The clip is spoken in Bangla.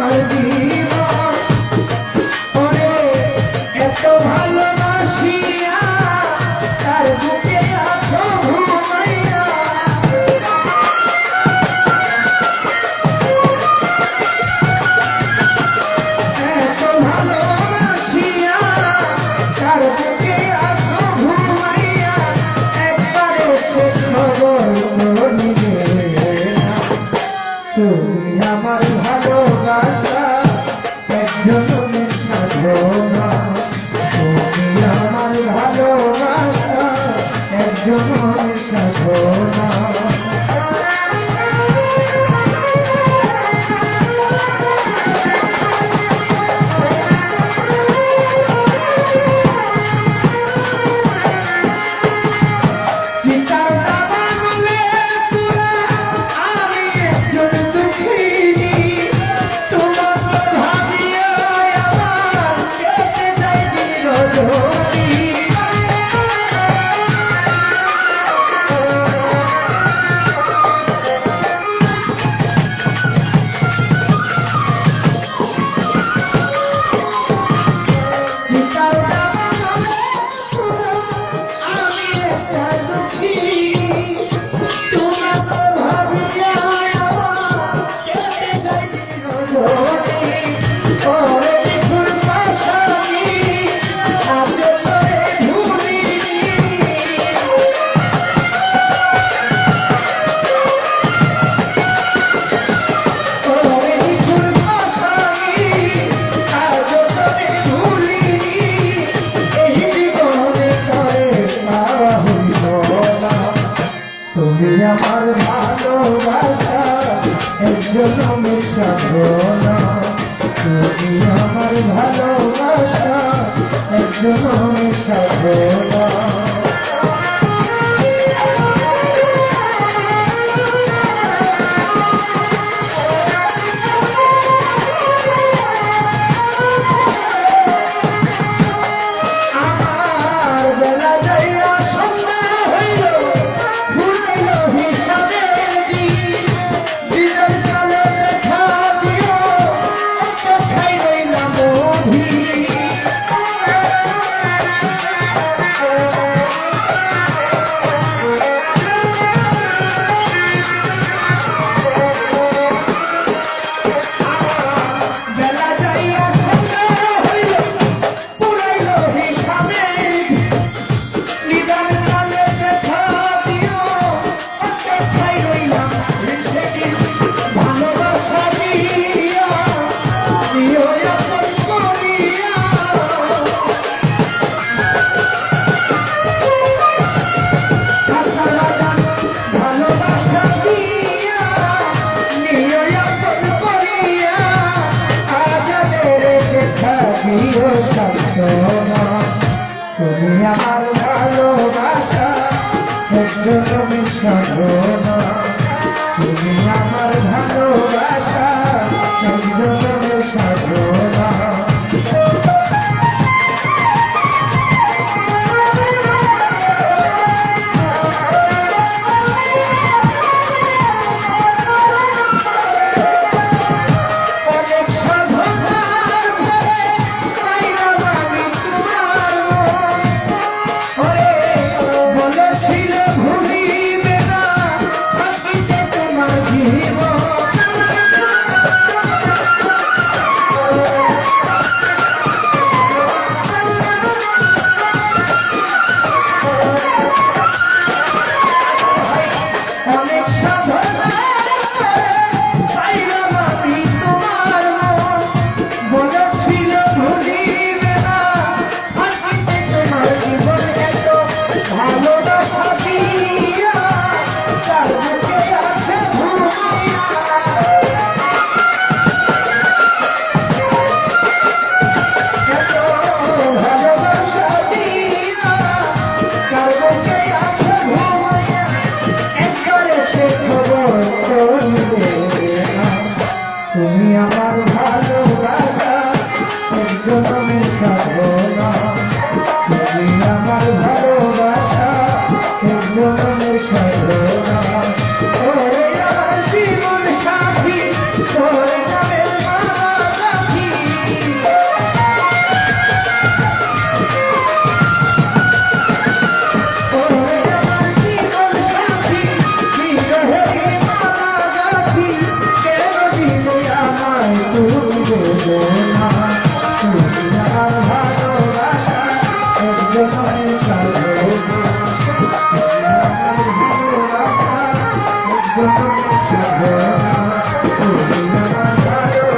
அழகே The Ram Jai Ram Jai Ram Jai Ram Jai দিও সান্ত্বনা তুমি আমার ভালোবাসা একজন Thank you.